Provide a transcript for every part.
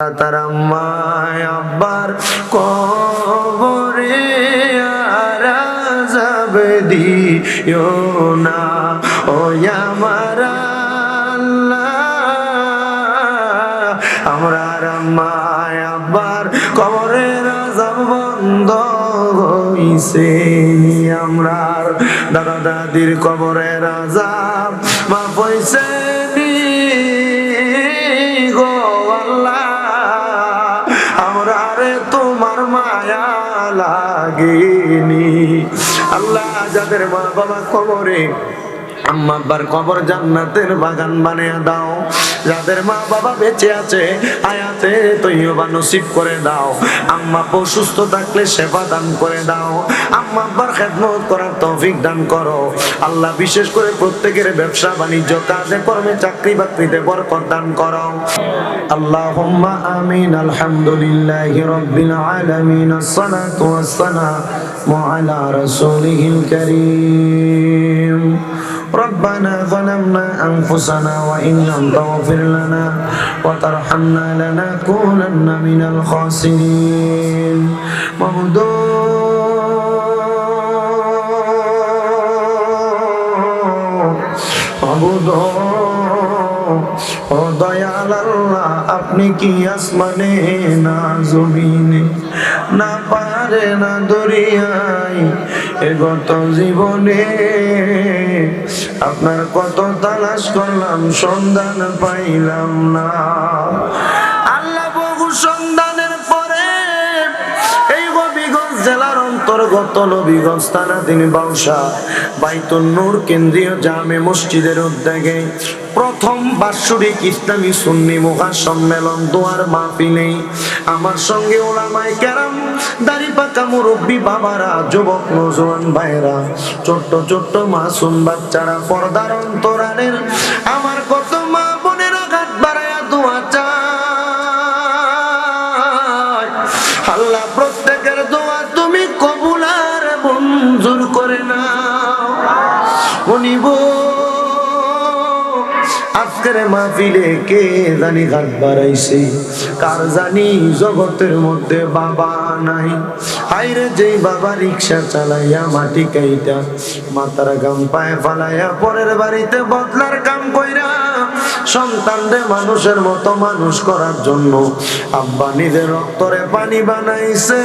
তার আম্মায় আব্বার কবরে আরাজাব দিও না, ও আমার আমরা আম্মায় আব্বার কবরে রাজাব বন্ধ হইছে। আমরা দাদা দাদির কবরে রাজাব মা পয়সে আল্লাহ যাদের মা বাবা কবরে আম্মা আব্বার কবর জান্নাতের বাগান বানিয়ে দাও। যাদের মা বাবা বেঁচে আছে, আয়াতে তৈবা নসিব করে দাও। আম্মা আব্বা সুস্থ থাকলে সেবা দান করে দাও। আম্মা আব্বার খেদমত করার তৌফিক দান করো। আল্লাহ বিশেষ করে প্রত্যেকের ব্যবসা বাণিজ্য, কাজে কর্মে চাকরি বাকরিতে বরকত দান করো। আল্লাহুম্মা আমিন, আলহামদুলিল্লাহি রাব্বিল আলামিন, আসসালাতু ওয়াসসালামু আলা রাসূলিহিল কারীম। ربنا ظلمنا أنفسنا وإن لم تغفر لنا وترحمنا لنكونن من الخاسرين মাবুদ ও দয়াল আল্লাহ আপনি কি আসমানে না জমিনে না পারে না দরিয়ায় এ গত জীবনে আপনার কত তালাশ করলাম সন্ধান পাইলাম না। অন্তর্গত নবীগঞ্জ থানা তিনি বাউসা। বাইতুল নূর কেন্দ্রীয় জামে মসজিদের উদ্যোগে প্রথম বাৎসরিক ইসলামী সুন্নি মহা সম্মেলন দোয়ার মাহফিলে আমার সঙ্গে ওলামাই কেরাম দাড়ি পাকা মুরব্বী বাবারা, যুবক নজওয়ান ভাইরা ছোট্ট ছোট্ট মাসুম বাচ্চারা, পর্দার অন্তরালের আমার আজকের মাহফিলে কে জানি ঘাট বাড়াইছে? কার জানি জগতের মধ্যে বাবা নাই? হাইরে যেই বাবা রিক্সা চালাইয়া মাটি কাইটা মাতার গাম পায়ে ফালাইয়া পরের বাড়িতে বদলার কাম কইরা সন্তানদের মানুষের মতো মানুষ করার জন্য আব্বা নিজের রক্তরে পানি বানাইছে।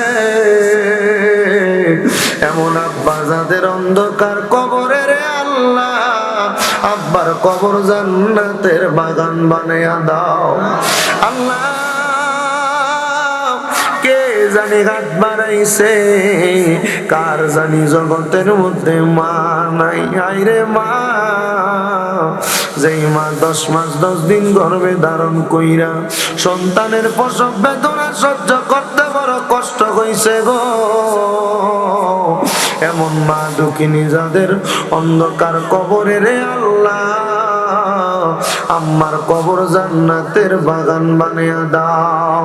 এমন আব্বা যাদের অন্ধকার কবরে রে আল্লাহ আব্বার কবর জান্নাতের বাগান বানাইয়া দাও। আল্লাহ জানি হাত বাড়াইছে কার জানি জগতের মধ্যে মা নাই? আইরে মা। যেই মা দশ মাস, দশ দিন গর্ভে ধারণ কইরা সন্তানের প্রসব বেদনা সহ্য করতে বড় কষ্ট হইছে গো। এমন মা দুঃখিনী যাদের অন্ধকার কবরে রে আল্লাহ। আম্মার কবর জান্নাতের বাগান বানিয়ে দাও।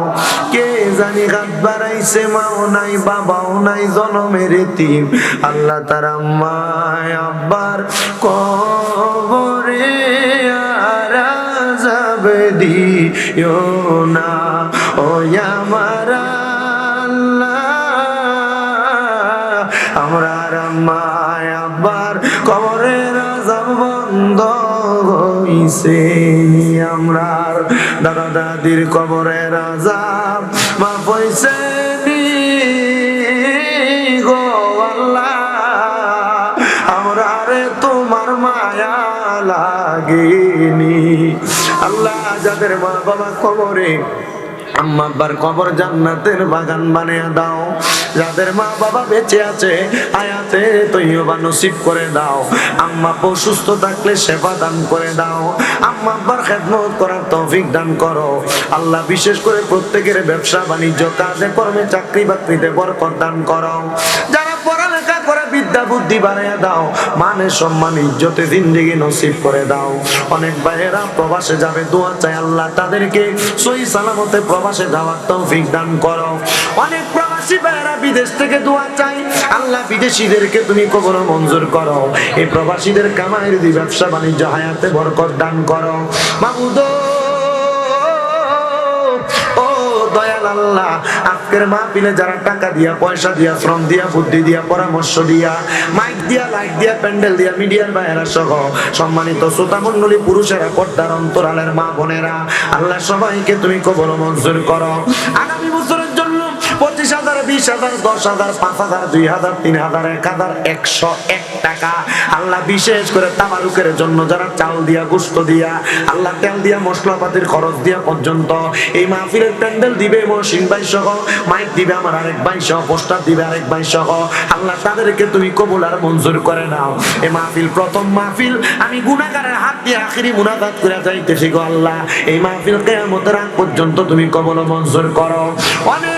কে জানি হাত বাড়াইছে, মাও নাই, বাবাও নাই, জনমের এতিম আল্লাহ তার আম্মায় আব্বার কবরে আরাজাব দিও না। ও আমার বন্ধ হইছে আমরা দাদা দাদির কবরে রাজাব মা পয়সে গো আল্লাহ। আমরা রে তোমার মায়া লাগেনি। আল্লাহ যাদের মা বাবা কবরে আম্মা আব্বার কবর জান্নাতের বাগান বানিয়ে দাও। যাদের মা বাবা বেঁচে আছে, আয়াতে তৈবা নসিব করে দাও। আম্মা আব্বা সুস্থ থাকলে সেবা দান করে দাও। আম্মা আব্বার খেদমত করার তৌফিক দান করো। আল্লাহ বিশেষ করে প্রত্যেকের ব্যবসা বাণিজ্য, কাজে কর্মে চাকরি বাকরিতে বরকত দান করো। যারা পড়ালেখা করে বিদ্যা, বুদ্ধি বানিয়ে দাও মানে সম্মান, ইজ্জতে জিন্দিগি নসিব করে দাও। অনেক ভাইয়েরা প্রবাসে যাবে, দোয়া চাই আল্লাহ তাদেরকে সহি সালামতে প্রবাসে যাওয়ার তৌফিক দান করো। অনেক প্রবাসী ভাইয়েরা বিদেশ থেকে দোয়া চাই। আল্লাহ বিদেশিদেরকে তুমি কখনো মঞ্জুর করো। এই প্রবাসীদের কামাইয়ের দি ব্যবসা বাণিজ্য, হায়াতে বরকত দান করো। দয়াল আল্লাহ টাকা দিয়া দিয়া, শ্রম দিয়া, বুদ্ধি দিয়া, পরামর্শ দিয়া, মাইক দিয়া দিয়া দিয়া সম্মানিত পুরুষেরা অন্তরালের মা বোনেরা, আল্লাহ সবাইকে তুমি কবল মঞ্জুর করো। আগামী হাজার বিশ হাজার, দশ হাজার, পাঁচ হাজার, দুই হাজার, তিন হাজার, এক হাজার, একশো এক টাকা। আল্লাহ বিশেষ করে তামারুকের জন্য যারা চাল দিয়া, গুস্ত দিয়া, আল্লাহ তেল দিয়া, মশলাপাতির খরচ দিয়া পর্যন্ত এই মাহফিলের প্যান্ডেল দিবে মহসিন ভাই সহ, মাইক দিবে আমার আরেক ভাই সহ, পোস্টার দিবে আরেক ভাই সহ। আল্লাহ তাদেরকে তুমি কবুল আর মঞ্জুর করে নাও। এই মাহফিল প্রথম মাহফিল, আমি গুনাগারের হাত দিয়ে আখিরি মুনাজাত করে যাইতেছি গো আল্লাহ। এই মাহফিল কেয়ামতের আগ পর্যন্ত তুমি কবল মঞ্জুর করো। অনেক